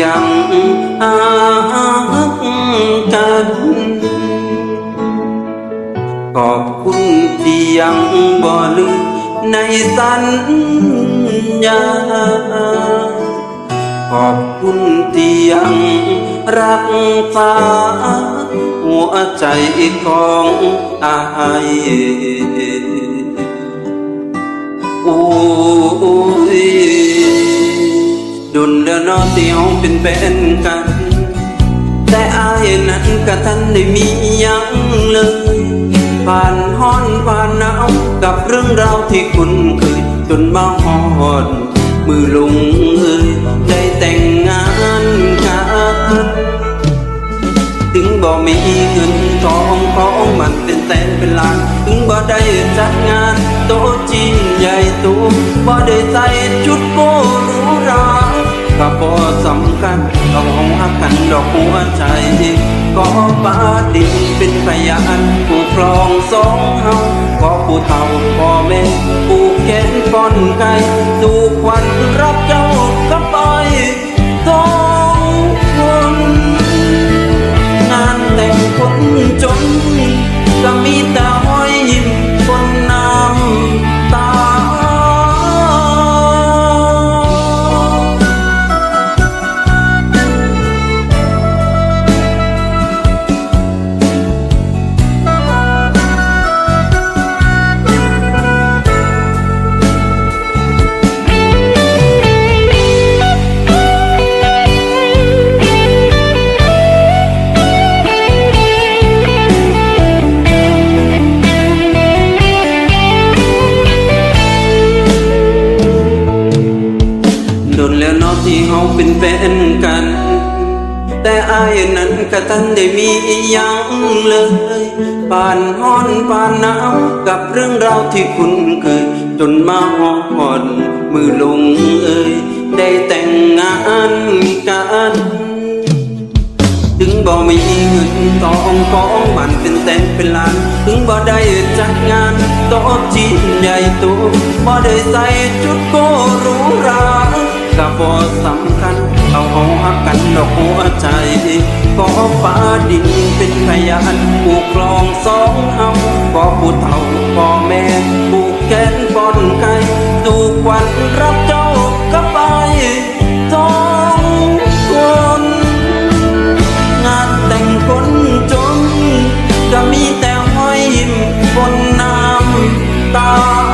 ยังหักกัน ขอบคุณที่ยังบ่ลืมในสัญญา ขอบคุณที่ยังรักษาหัวใจของอายโอ้ย ดุนเดือนอที่เฮาเป็นแฟนกัน แต่อายนั้นก็ทันได้มีหยังเลย ผ่านห้อนผ่านหนาวกับเรื่องราวที่คุ้นเคยจนมาหอดมือลงเอ่ยได้แต่งงานกันถึงบ่มีเงินทองของมันเป็นแสนเป็นล้าน ถึงบ่ได้จัดงานโต๊ะจีนใหญ่โตบ่ได้ใส่ ดอกหัวใจก็ป้าดินเป็นพยานผู้ครองสองเฮาก็ผู้เฒ่าพ่อแม่ผู้แขนป้อนไก่สู่ควันรับเจ้า นแฟนกัน แต่อายนั้นก็ทันได้มีอีหยังเลยผ่านห้อนผ่านหนาวกับเรื่องราวที่คุ้นเคย จนมาหอดมือลงเอ่ยได้แต่งงานกันถึงบ่มีเงินทองของมันเป็นแสนเป็นล้าน ถึงบ่ได้จัดงานโต๊ะจีนใหญ่โตบ่ได้ใส่ชุดโกหรูรา ก็บ่สำคัญเอาเอาหักกันดอกหัวใจก็ฟ้าดินเป็นพยานผูกคลองสองเอาก็ผู้เฒ่าก่อแม่ผูกแกนปอนไก่ถูกวันรับเจ้าก็ไปท้องคนงานแต่งคนจนก็มีแต่ห้อยยิ้มบนน้ำตา